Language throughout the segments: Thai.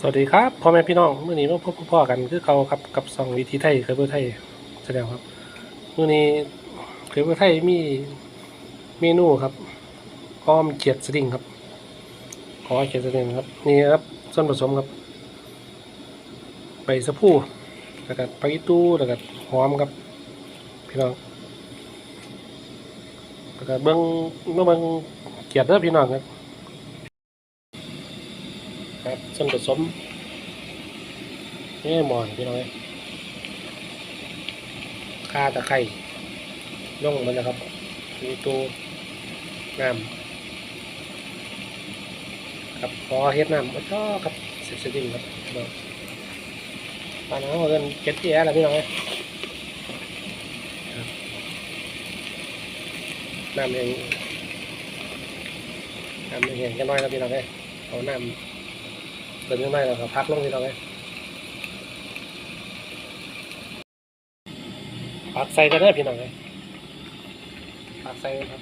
สวัสดีครับพ่อแม่พี่น้องเมื่อนี้มาพบพ่อกันคือเขาครับกับสองวิธีไทยเคยเบอร์ไทยแสดงครับเมื่อนี้เคยเบอร์ไทยมีเมนูครับอ้อมเขียดสลิงครับขอเขียดสลิงครับนี่ครับส่วนผสมครับใบสะพูแล้วก็ปาอิตูแล้วก็หอมครับพี่น้องแล้วก็เบิ้งเมื่อเบิ้งเขียดเด้อพี่น้องครับ ครับส่วนผสมนี่หมอนพี่น้อยข่าตะไคร้ล่งมันนะครับ มีตัวน้ำครับพอเฮ็ดน้ำมันก็ครับเสร็จสิ้นครับพี่น้องปานน้ำเงินเจ็ดที่แอร์แล้วพี่น้อยน้ำเองน้ำเห็นกันน้อยแล้วพี่น้องเอ้ยเอาน้ำ เดินขึ้นไปแล้วก็พักลงที่เราเลยพักใส่กันได้พี่น้องเลยพักใส่ครับ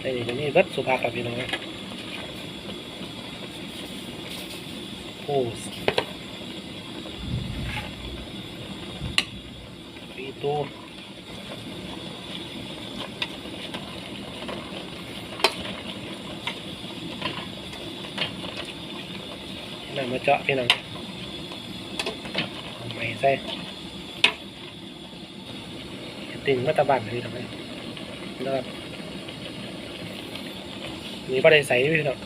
ไอ้เดี๋ยวนี้เบิดสุภาพกับพี่น้องเลยโอ้ปีโต น้ำมาเจาะพี่น้องเอาไม่ใส่ติ่งมาตะบันพี่น้องเลยแล้วก็มีประเด็ใส่พี่น้อง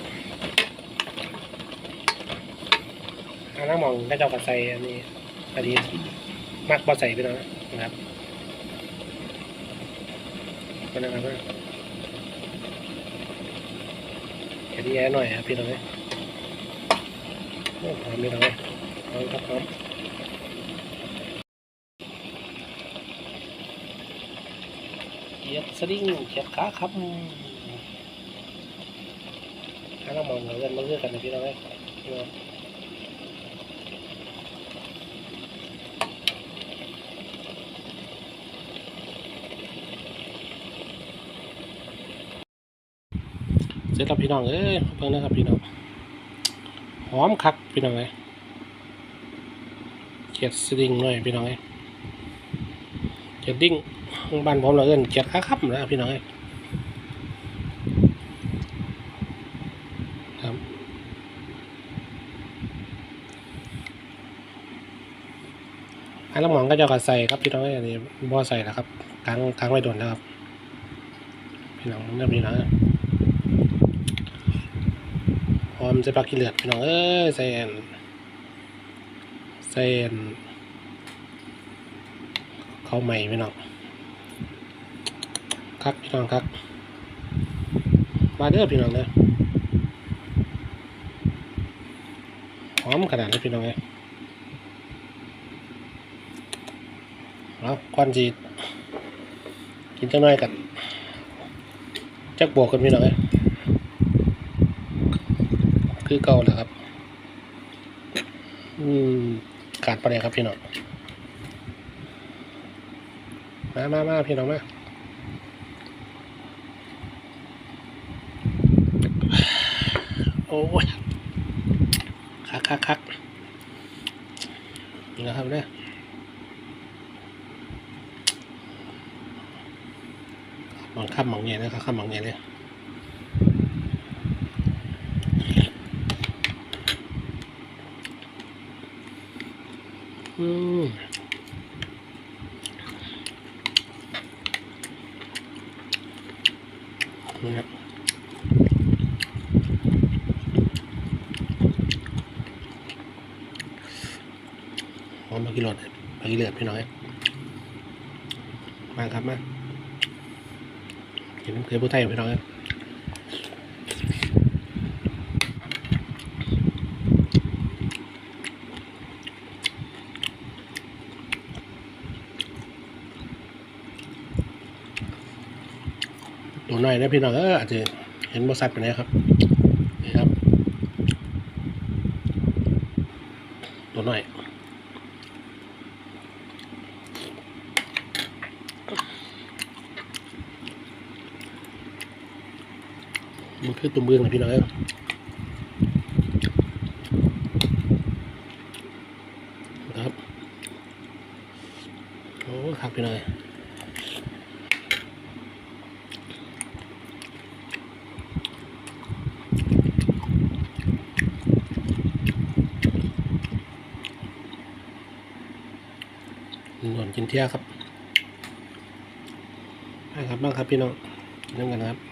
อันนั้นมองก็เจ้าก็ใส่อันนี้อันนี้มักบ่ใส่พี่น้องนะครับก็นะครับแค่นี้แย่หน่อยครับพี่น้องเลย โอ้หอมดีเลยหอมครับหอมเขียดสลิงเขียดขาครับถ้าเรามองเราเล่นมาเลือกกันนะพี่น้องเอ้ยพี่น้องเสร็จแล้วพี่น้องเอ้ยเพิ่งนะครับพี่น้อง หอมคักพี่น้องเลยเขียดสลิงหน่อยพี่น้องเลยเขียดดิ้งบ้านผมเราเอิ้นเขียดขาคับนะพี่น้องเลยครับอันละหมองก็จะกระใส่ครับพี่น้องเอ้ยอันนี้บ่อใส่แล้วครับค้างค้างไว้โดนแล้วครับพี่น้องเริ่มพี่น้อง หอมใส่ปลาขี้เลือดพี่น้องเอ้ยใส่แอนใส่แอนข้าวใหม่พี่น้องครับพี่น้องครับมาเด้อพี่น้องเด้อหอมขนาดนี้พี่น้องเอ้ยเอาควันจีกินจังน้อยกันจักบวกกันพี่น้องเอ้ย คือเก่าเลยครับ อืมขาดไปเลยครับพี่น้อง มามามาพี่น้องมาโอ้ยคักคักคักนี่นะครับเนี่ยมองข้ามมองเงี้ยนะครับข้ามมองเงี้ยเนี่ย อืมนี่ครับหอมมากิโลดมากิเลือดพี่น้อย มาครับมากินน้ำเกลือผู้ไทยพี่น้อย ตัวน้อยนะพี่น้องเอออาจจะเห็นบริษัทไปไหนครับนี่ครับ ตัวน้อยมันคือตัวเมืองนะพี่น้องเอครับโอ้ครับพี่น้อง หนวนกินเที่ยครับได้ครับบ้างครับพี่น้องกินกันครับ